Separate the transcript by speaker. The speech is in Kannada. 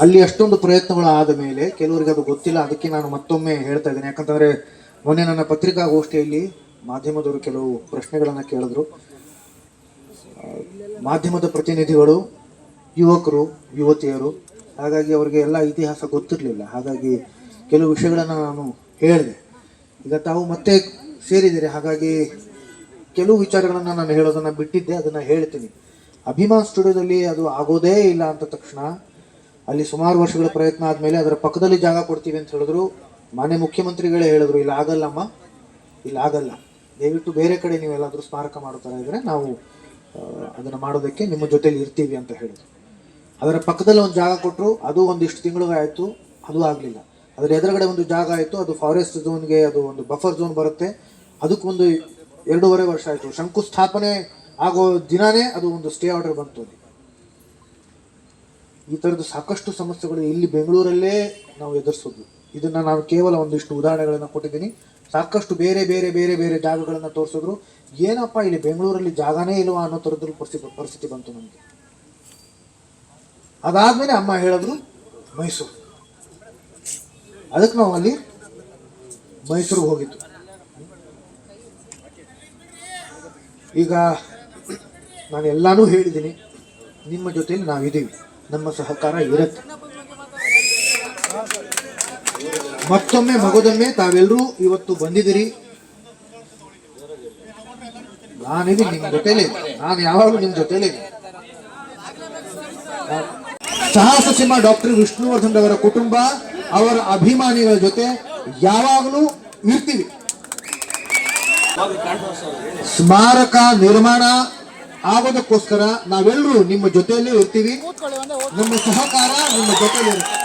Speaker 1: ಅಲ್ಲಿ ಅಷ್ಟೊಂದು ಪ್ರಯತ್ನಗಳು ಆದ ಮೇಲೆ ಕೆಲವರಿಗೆ ಅದು ಗೊತ್ತಿಲ್ಲ. ಅದಕ್ಕೆ ನಾನು ಮತ್ತೊಮ್ಮೆ ಹೇಳ್ತಾ ಇದ್ದೇನೆ. ಯಾಕಂತಂದ್ರೆ ಮೊನ್ನೆ ನನ್ನ ಪತ್ರಿಕಾಗೋಷ್ಠಿಯಲ್ಲಿ ಮಾಧ್ಯಮದವರು ಕೆಲವು ಪ್ರಶ್ನೆಗಳನ್ನು ಕೇಳಿದ್ರು. ಮಾಧ್ಯಮದ ಪ್ರತಿನಿಧಿಗಳು, ಯುವಕರು, ಯುವತಿಯರು, ಹಾಗಾಗಿ ಅವರಿಗೆ ಎಲ್ಲ ಇತಿಹಾಸ ಗೊತ್ತಿರಲಿಲ್ಲ. ಹಾಗಾಗಿ ಕೆಲವು ವಿಷಯಗಳನ್ನು ನಾನು ಹೇಳಿದೆ. ಈಗ ತಾವು ಮತ್ತೆ ಸೇರಿದ್ದೀರಿ. ಹಾಗಾಗಿ ಕೆಲವು ವಿಚಾರಗಳನ್ನು ನಾನು ಹೇಳೋದನ್ನು ಬಿಟ್ಟಿದ್ದೆ. ಅದನ್ನು ಹೇಳ್ತೀನಿ. ಅಭಿಮಾನ್ ಸ್ಟುಡಿಯೋದಲ್ಲಿ ಅದು ಆಗೋದೇ ಇಲ್ಲ ಅಂತ ತಕ್ಷಣ ಅಲ್ಲಿ ಸುಮಾರು ವರ್ಷಗಳ ಪ್ರಯತ್ನ ಆದಮೇಲೆ ಅದರ ಪಕ್ಕದಲ್ಲಿ ಜಾಗ ಕೊಡ್ತೀವಿ ಅಂತ ಹೇಳಿದ್ರು. ಮಾನ್ಯ ಮುಖ್ಯಮಂತ್ರಿಗಳೇ ಹೇಳಿದ್ರು, ಇಲ್ಲ, ಆಗಲ್ಲಮ್ಮ. ಇಲ್ಲ, ಆಗಲ್ಲ. ದಯವಿಟ್ಟು ಬೇರೆ ಕಡೆ ನೀವೆಲ್ಲಾದರೂ ಸ್ಮಾರಕ ಮಾಡೋ ಇದ್ರೆ ನಾವು ಅದನ್ನು ಮಾಡೋದಕ್ಕೆ ನಿಮ್ಮ ಜೊತೆಲಿ ಇರ್ತೀವಿ ಅಂತ ಹೇಳಿದ್ರು. ಅದರ ಪಕ್ಕದಲ್ಲಿ ಒಂದು ಜಾಗ ಕೊಟ್ಟರು ಅದು ಒಂದಿಷ್ಟು ತಿಂಗಳು ಆಯಿತು ಅದು ಆಗಲಿಲ್ಲ. ಅದರ ಎದುರುಗಡೆ ಒಂದು ಜಾಗ ಆಯಿತು. ಅದು ಫಾರೆಸ್ಟ್ ಝೋನ್ಗೆ ಅದು ಒಂದು ಬಫರ್ ಝೋನ್ ಬರುತ್ತೆ. ಅದಕ್ಕೊಂದು ಎರಡೂವರೆ ವರ್ಷ ಆಯಿತು. ಶಂಕುಸ್ಥಾಪನೆ ಆಗೋ ದಿನಾನೇ ಅದು ಒಂದು ಸ್ಟೇ ಆರ್ಡರ್ ಬಂತು ಅಲ್ಲಿ. ಈ ಥರದ್ದು ಸಾಕಷ್ಟು ಸಮಸ್ಯೆಗಳು ಇಲ್ಲಿ ಬೆಂಗಳೂರಲ್ಲೇ ನಾವು ಎದುರಿಸೋದು. ಇದನ್ನ ನಾನು ಕೇವಲ ಒಂದಿಷ್ಟು ಉದಾಹರಣೆಗಳನ್ನು ಕೊಟ್ಟಿದ್ದೀನಿ. ಸಾಕಷ್ಟು ಬೇರೆ ಬೇರೆ ಬೇರೆ ಬೇರೆ ಜಾಗಗಳನ್ನು ತೋರಿಸಿದ್ರು. ಏನಪ್ಪ ಇಲ್ಲಿ ಬೆಂಗಳೂರಲ್ಲಿ ಜಾಗನೇ ಇಲ್ವಾ ಅನ್ನೋ ಥರದ್ದು ಪರಿಸ್ಥಿತಿ ಪರಿಸ್ಥಿತಿ ಬಂತು ನನಗೆ ಅದಾದ್ಮೇಲೆ ಅಮ್ಮ ಹೇಳಿದ್ರು, ಮೈಸೂರು. ಅದಕ್ಕೆ ನಾವು ಅಲ್ಲಿ ಮೈಸೂರಿಗೆ ಹೋಗಿದ್ದು. ಈಗ ನಾನು ಎಲ್ಲಾನು ಹೇಳಿದ್ದೀನಿ, ನಿಮ್ಮ ಜೊತೆಯಲ್ಲಿ ನಾವಿದ್ದೀವಿ. ನಮ್ಮ ಸಹಕಾರ ಇರುತ್ತೆ. ಮತ್ತೊಮ್ಮೆ ಮಗದೊಮ್ಮೆ ತಾವೆಲ್ಲರೂ ಇವತ್ತು ಬಂದಿದ್ದೀರಿ. ನಾನಿದ್ದೀನಿ ನಿಮ್ಮ ಜೊತೆಲಿ ನಾನು ಯಾವಾಗಲೂ ನಿಮ್ಮ ಜೊತೆಲಿ ಸಾಹಸ ಸಿಂಹ ಡಾಕ್ಟರ್ ವಿಷ್ಣುವರ್ಧನ್ ಅವರ ಕುಟುಂಬ, ಅವರ ಅಭಿಮಾನಿಗಳ ಜೊತೆ ಯಾವಾಗಲೂ ಇರ್ತೀವಿ. ಸ್ಮಾರಕ ನಿರ್ಮಾಣ ಆಗೋದಕ್ಕೋಸ್ಕರ ನಾವೆಲ್ಲರೂ ನಿಮ್ಮ ಜೊತೆಯಲ್ಲೇ ಇರ್ತೀವಿ. ನಮ್ಮ ಸಹಕಾರ ನಿಮ್ಮ ಜೊತೆಲಿ ಇರುತ್ತೆ